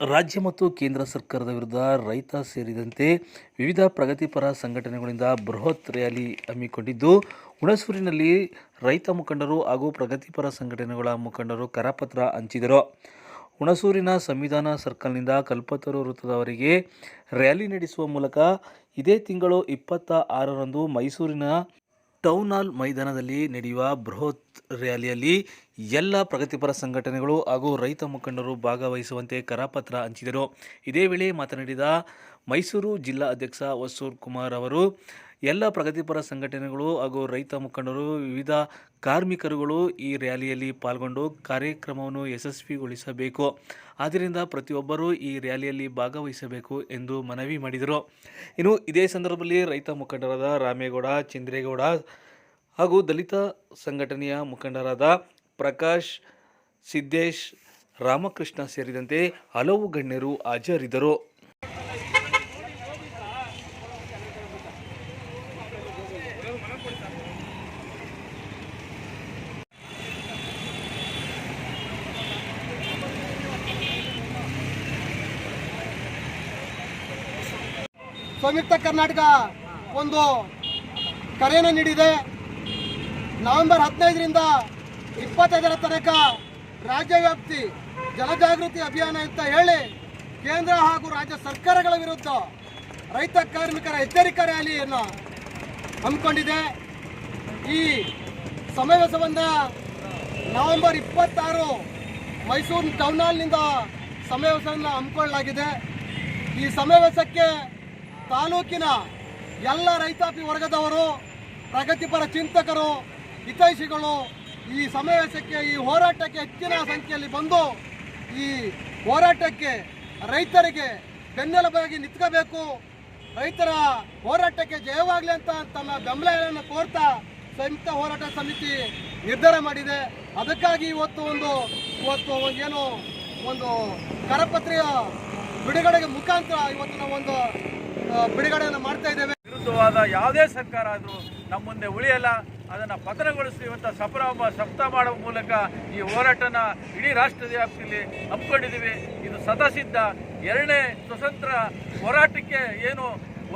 ರಾಜ್ಯ ಮತ್ತು ಕೇಂದ್ರ ಸರ್ಕಾರದ ವಿರುದ್ಧ ರೈತ ಸೇರಿದಂತೆ ವಿವಿಧ ಪ್ರಗತಿಪರ ಸಂಘಟನೆಗಳಿಂದ ಬೃಹತ್ ರ್ಯಾಲಿ ಹಮ್ಮಿಕೊಂಡಿದ್ದು, ಹುಣಸೂರಿನಲ್ಲಿ ರೈತ ಮುಖಂಡರು ಹಾಗೂ ಪ್ರಗತಿಪರ ಸಂಘಟನೆಗಳ ಮುಖಂಡರು ಕರಪತ್ರ ಹಂಚಿದರು. ಹುಣಸೂರಿನ ಸಂವಿಧಾನ ಸರ್ಕಲ್ನಿಂದ ಕಲ್ಪತರು ವೃತ್ತದವರೆಗೆ ರ್ಯಾಲಿ ನಡೆಸುವ ಮೂಲಕ ಇದೇ ತಿಂಗಳು ಇಪ್ಪತ್ತ ಆರರಂದು ಮೈಸೂರಿನ ಟೌನ್ ಹಾಲ್ ಮೈದಾನದಲ್ಲಿ ನಡೆಯುವ ಬೃಹತ್ ರ್ಯಾಲಿಯಲ್ಲಿ ಎಲ್ಲ ಪ್ರಗತಿಪರ ಸಂಘಟನೆಗಳು ಹಾಗೂ ರೈತ ಮುಖಂಡರು ಭಾಗವಹಿಸುವಂತೆ ಕರಪತ್ರ ಹಂಚಿದರು. ಇದೇ ವೇಳೆ ಮಾತನಾಡಿದ ಮೈಸೂರು ಜಿಲ್ಲಾ ಅಧ್ಯಕ್ಷ ವಸೂರ್ ಕುಮಾರ್ ಅವರು ಎಲ್ಲ ಪ್ರಗತಿಪರ ಸಂಘಟನೆಗಳು ಹಾಗೂ ರೈತ ಮುಖಂಡರು, ವಿವಿಧ ಕಾರ್ಮಿಕರುಗಳು ಈ ರ್ಯಾಲಿಯಲ್ಲಿ ಪಾಲ್ಗೊಂಡು ಕಾರ್ಯಕ್ರಮವನ್ನು ಯಶಸ್ವಿಗೊಳಿಸಬೇಕು. ಆದ್ದರಿಂದ ಪ್ರತಿಯೊಬ್ಬರೂ ಈ ರ್ಯಾಲಿಯಲ್ಲಿ ಭಾಗವಹಿಸಬೇಕು ಎಂದು ಮನವಿ ಮಾಡಿದರು. ಇನ್ನು ಇದೇ ಸಂದರ್ಭದಲ್ಲಿ ರೈತ ಮುಖಂಡರಾದ ರಾಮೇಗೌಡ, ಚಂದ್ರೇಗೌಡ ಹಾಗೂ ದಲಿತ ಸಂಘಟನೆಯ ಮುಖಂಡರಾದ ಪ್ರಕಾಶ್, ಸಿದ್ದೇಶ್, ರಾಮಕೃಷ್ಣ ಸೇರಿದಂತೆ ಹಲವು ಗಣ್ಯರು ಹಾಜರಿದ್ದರು. ಸಂಯುಕ್ತ ಕರ್ನಾಟಕ ಒಂದು ಕರೆಯನ್ನು ನೀಡಿದೆ. ನವೆಂಬರ್ ಹದಿನೈದರಿಂದ ಇಪ್ಪತ್ತೈದರ ತನಕ ರಾಜ್ಯವ್ಯಾಪ್ತಿ ಜನಜಾಗೃತಿ ಅಭಿಯಾನ ಅಂತ ಹೇಳಿ ಕೇಂದ್ರ ಹಾಗೂ ರಾಜ್ಯ ಸರ್ಕಾರಗಳ ವಿರುದ್ಧ ರೈತ ಕಾರ್ಮಿಕರ ಎಚ್ಚರಿಕಾ ರ್ಯಾಲಿಯನ್ನು ಹಮ್ಮಿಕೊಂಡಿದೆ. ಈ ಸಮಾವೇಶವನ್ನು ನವೆಂಬರ್ ಇಪ್ಪತ್ತಾರು ಮೈಸೂರು ಟೌನ್ ಹಾಲ್ನಿಂದ ಸಮಾವೇಶವನ್ನು ಹಮ್ಮಿಕೊಳ್ಳಲಾಗಿದೆ. ಈ ಸಮಾವೇಶಕ್ಕೆ ತಾಲೂಕಿನ ಎಲ್ಲ ರೈತಾಪಿ ವರ್ಗದವರು, ಪ್ರಗತಿಪರ ಚಿಂತಕರು, ಹಿತೈಷಿಗಳು ಈ ಸಮಾವೇಶಕ್ಕೆ, ಈ ಹೋರಾಟಕ್ಕೆ ಹೆಚ್ಚಿನ ಸಂಖ್ಯೆಯಲ್ಲಿ ಬಂದು ಈ ಹೋರಾಟಕ್ಕೆ ರೈತರಿಗೆ ಬೆನ್ನೆಲುಬಾಗಿ ನಿಂತ್ಕೋಬೇಕು. ರೈತರ ಹೋರಾಟಕ್ಕೆ ಜಯವಾಗಲಿ ಅಂತ ತಮ್ಮ ಬೆಂಬಲಗಳನ್ನು ಕೋರ್ತಾ ಸಂಯುಕ್ತ ಹೋರಾಟ ಸಮಿತಿ ನಿರ್ಧಾರ ಮಾಡಿದೆ. ಅದಕ್ಕಾಗಿ ಇವತ್ತು ಒಂದು, ಇವತ್ತು ಏನು ಒಂದು ಕರಪತ್ರೆಯ ಬಿಡುಗಡೆಗೆ ಮುಖಾಂತರ ಇವತ್ತಿನ ಒಂದು ಬಿಡುಗಡೆಯನ್ನು ಮಾಡ್ತಾ ಇದ್ದೇವೆ. ವಿರುದ್ಧವಾದ ಯಾವುದೇ ಸರ್ಕಾರ ಆದರೂ ನಮ್ಮ ಮುಂದೆ ಉಳಿಯಲ್ಲ. ಅದನ್ನು ಪತನಗೊಳಿಸುವಂಥ ಸಪ್ರಾಮ ಸಪ್ತ ಮಾಡುವ ಮೂಲಕ ಈ ಹೋರಾಟನ ಇಡೀ ರಾಷ್ಟ್ರದ ವ್ಯಾಪ್ತಿಯಲ್ಲಿ ಹಮ್ಮಿಕೊಂಡಿದ್ದೀವಿ. ಇದು ಸದಸಿದ್ಧ ಎರಡನೇ ಸ್ವತಂತ್ರ ಹೋರಾಟಕ್ಕೆ ಏನು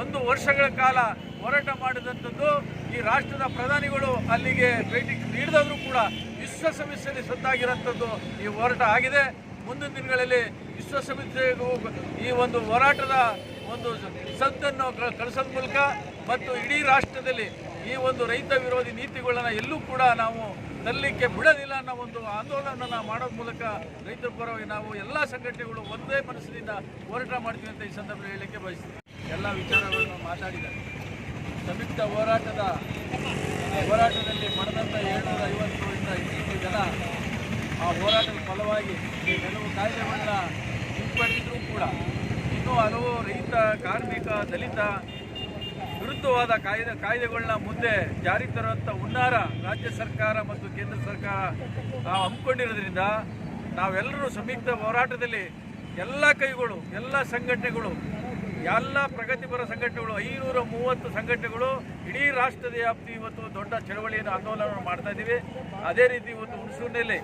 ಒಂದು ವರ್ಷಗಳ ಕಾಲ ಹೋರಾಟ ಮಾಡಿದಂಥದ್ದು ಈ ರಾಷ್ಟ್ರದ ಪ್ರಧಾನಿಗಳು ಅಲ್ಲಿಗೆ ಭೇಟಿ ನೀಡಿದವರು ಕೂಡ ವಿಶ್ವಸಂಸ್ಥೆಯಲ್ಲಿ ಸದ್ದಾಗಿರೋಂಥದ್ದು ಈ ಹೋರಾಟ ಆಗಿದೆ. ಮುಂದಿನ ದಿನಗಳಲ್ಲಿ ವಿಶ್ವಸಂಸ್ಥೆಗೂ ಈ ಒಂದು ಹೋರಾಟದ ಒಂದು ಸಂತನ್ನು ಕಳಿಸೋದ ಮೂಲಕ ಮತ್ತು ಇಡೀ ರಾಷ್ಟ್ರದಲ್ಲಿ ಈ ಒಂದು ರೈತ ವಿರೋಧಿ ನೀತಿಗಳನ್ನ ಎಲ್ಲೂ ಕೂಡ ನಾವು ತರಲಿಕ್ಕೆ ಬಿಡೋದಿಲ್ಲ ಅನ್ನೋ ಒಂದು ಆಂದೋಲನವನ್ನು ಮಾಡೋದ್ ಮೂಲಕ ರೈತರ ಪರವಾಗಿ ನಾವು ಎಲ್ಲ ಸಂಘಟನೆಗಳು ಒಂದೇ ಮನಸ್ಸಿನಿಂದ ಹೋರಾಟ ಮಾಡ್ತೀವಿ ಅಂತ ಈ ಸಂದರ್ಭದಲ್ಲಿ ಹೇಳಲಿಕ್ಕೆ ಬಯಸ್ತೀವಿ ಎಲ್ಲ ವಿಚಾರಗಳನ್ನು ಮಾತಾಡಿದ್ದಾರೆ. ಸಂಯುಕ್ತ ಹೋರಾಟದ ಹೋರಾಟದಲ್ಲಿ ಪಡೆದಂಥ ಏಳ್ನೂರ ಐವತ್ತು ಇನ್ನೂರು ಜನ ಆ ಹೋರಾಟದ ಫಲವಾಗಿ ಕೆಲವು ಕಾಯ್ದೆಗಳನ್ನ ಹಲವು ರೈತ, ಕಾರ್ಮಿಕ, ದಲಿತ ವಿರುದ್ಧವಾದ ಕಾಯ್ದೆ, ಕಾಯ್ದೆಗಳನ್ನ ಮುಂದೆ ಜಾರಿ ತರುವಂಥ ಹುನ್ನಾರ ರಾಜ್ಯ ಸರ್ಕಾರ ಮತ್ತು ಕೇಂದ್ರ ಸರ್ಕಾರ ಹಮ್ಮಿಕೊಂಡಿರೋದ್ರಿಂದ ನಾವೆಲ್ಲರೂ ಸಂಯುಕ್ತ ಹೋರಾಟದಲ್ಲಿ ಎಲ್ಲ ಕೈಗಳು, ಎಲ್ಲ ಸಂಘಟನೆಗಳು, ಎಲ್ಲ ಪ್ರಗತಿಪರ ಸಂಘಟನೆಗಳು, ಐನೂರ ಮೂವತ್ತು ಸಂಘಟನೆಗಳು ಇಡೀ ರಾಷ್ಟ್ರದ ವ್ಯಾಪ್ತಿ ಇವತ್ತು ದೊಡ್ಡ ಚಳವಳಿಯನ್ನು ಆಂದೋಲನ ಮಾಡ್ತಾ ಇದ್ದೀವಿ. ಅದೇ ರೀತಿ ಇವತ್ತು ಹುಣಸೂರಿನಲ್ಲಿ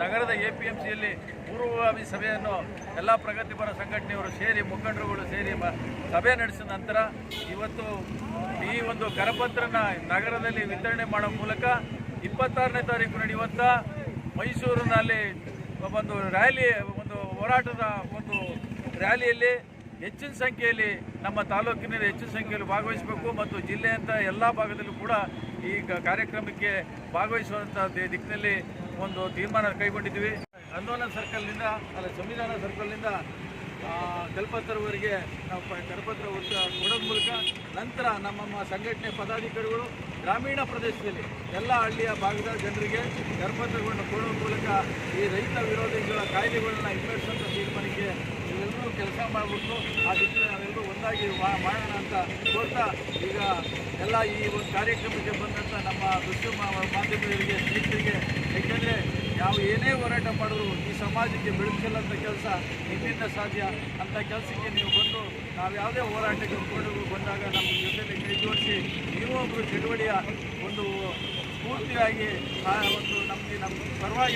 ನಗರದ ಎ ಪಿ ಎಂ ಸಿಯಲ್ಲಿ ಪೂರ್ವಭಾವಿ ಸಭೆಯನ್ನು ಎಲ್ಲ ಪ್ರಗತಿಪರ ಸಂಘಟನೆಯವರು ಸೇರಿ, ಮುಖಂಡರುಗಳು ಸೇರಿ ಸಭೆ ನಡೆಸಿದ ನಂತರ ಇವತ್ತು ಈ ಒಂದು ಕರಪತ್ರನ ನಗರದಲ್ಲಿ ವಿತರಣೆ ಮಾಡೋ ಮೂಲಕ ಇಪ್ಪತ್ತಾರನೇ ತಾರೀಕು ನಡೆಯುವಂಥ ಮೈಸೂರಿನಲ್ಲಿ ಒಂದು ರ್ಯಾಲಿ, ಒಂದು ಹೋರಾಟದ ಒಂದು ರ್ಯಾಲಿಯಲ್ಲಿ ಹೆಚ್ಚಿನ ಸಂಖ್ಯೆಯಲ್ಲಿ ನಮ್ಮ ತಾಲೂಕಿನಲ್ಲಿ ಹೆಚ್ಚಿನ ಸಂಖ್ಯೆಯಲ್ಲಿ ಭಾಗವಹಿಸಬೇಕು ಮತ್ತು ಜಿಲ್ಲೆಯಂಥ ಎಲ್ಲ ಭಾಗದಲ್ಲೂ ಕೂಡ ಈ ಕಾರ್ಯಕ್ರಮಕ್ಕೆ ಭಾಗವಹಿಸುವಂಥ ದಿಕ್ಕಿನಲ್ಲಿ ಒಂದು ತೀರ್ಮಾನ ಕೈಗೊಂಡಿದ್ದೀವಿ. ಆಂದೋಲನ ಸರ್ಕಲ್ನಿಂದ, ಅಲ್ಲ ಸಂವಿಧಾನ ಸರ್ಕಲ್ನಿಂದ ಕಲ್ಪತ್ರವರೆಗೆ ನಾವು ಕರಪತ್ರ ಕೊಡೋದ್ರ ಮೂಲಕ ನಂತರ ನಮ್ಮ ಸಂಘಟನೆ ಪದಾಧಿಕಾರಿಗಳು ಗ್ರಾಮೀಣ ಪ್ರದೇಶದಲ್ಲಿ ಎಲ್ಲ ಹಳ್ಳಿಯ ಭಾಗದ ಜನರಿಗೆ ಕರಪತ್ರಗಳನ್ನು ಕೊಡೋದ್ರ ಮೂಲಕ ಈ ರೈತ ವಿರೋಧಿಗಳ ಕಾಯ್ದೆಗಳನ್ನ ಹಿಂಬಡಿಸುವಂಥ ತೀರ್ಮಾನಕ್ಕೆ ಎಲ್ಲರೂ ಕೆಲಸ ಮಾಡಬೇಕು ಆ ದಿಕ್ಕಿನಲ್ಲಿ ನಾವೆಲ್ಲರೂ ಒಂದಾಗಿ ಮಾಡೋಣ ಅಂತ ಕೋರ್ತಾ ಈಗ ಎಲ್ಲ ಈ ಒಂದು ಕಾರ್ಯಕ್ರಮಕ್ಕೆ ಬಂದಂಥ ನಮ್ಮ ದೃಶ್ಯ ಮಾಧ್ಯಮಗಳಿಗೆ, ಸ್ನೇಹಿತರಿಗೆ ಏಕೆಂದರೆ ನಾವು ಏನೇ ಹೋರಾಟ ಮಾಡಿದ್ರು ಈ ಸಮಾಜಕ್ಕೆ ಬೆಳಕಿಲ್ಲಂಥ ಕೆಲಸ ನಿಮ್ಮಿಂದ ಸಾಧ್ಯ ಅಂಥ ಕೆಲಸಕ್ಕೆ ನೀವು ಬಂದು ನಾವು ಯಾವುದೇ ಹೋರಾಟಕ್ಕೆ ಕೊಂಡು ಬಂದಾಗ ನಮ್ಮ ಜೊತೆಯಲ್ಲಿ ಕೈ ಜೋಡಿಸಿ ನೀವು ಒಬ್ಬರು ಚಟುವಟಿಯ ಒಂದು ಸ್ಫೂರ್ತಿಯಾಗಿ ಆ ಒಂದು ನಮಗೆ ನಮ್ಮ ಪರವಾಗಿ